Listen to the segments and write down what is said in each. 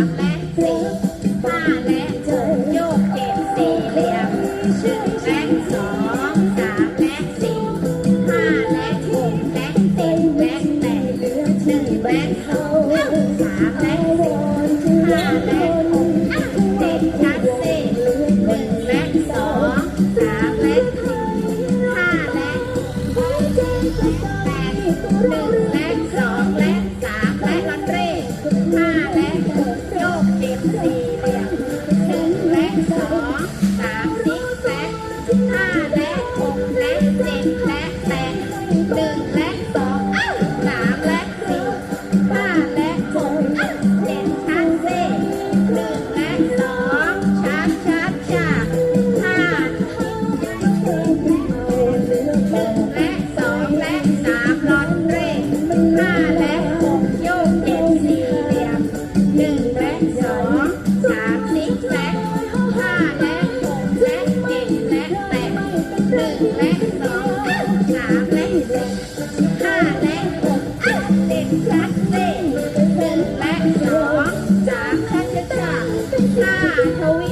ามและสี่ห้าและเจ็ดโยกเก็บสี่เหลี่ยมแบงค์สอง Thank you. นึ่งและสองสามและห้าและหกเจ็ดและสี่หนึ่งและสองสามและเจ็ห้าทวิ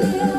Thank you.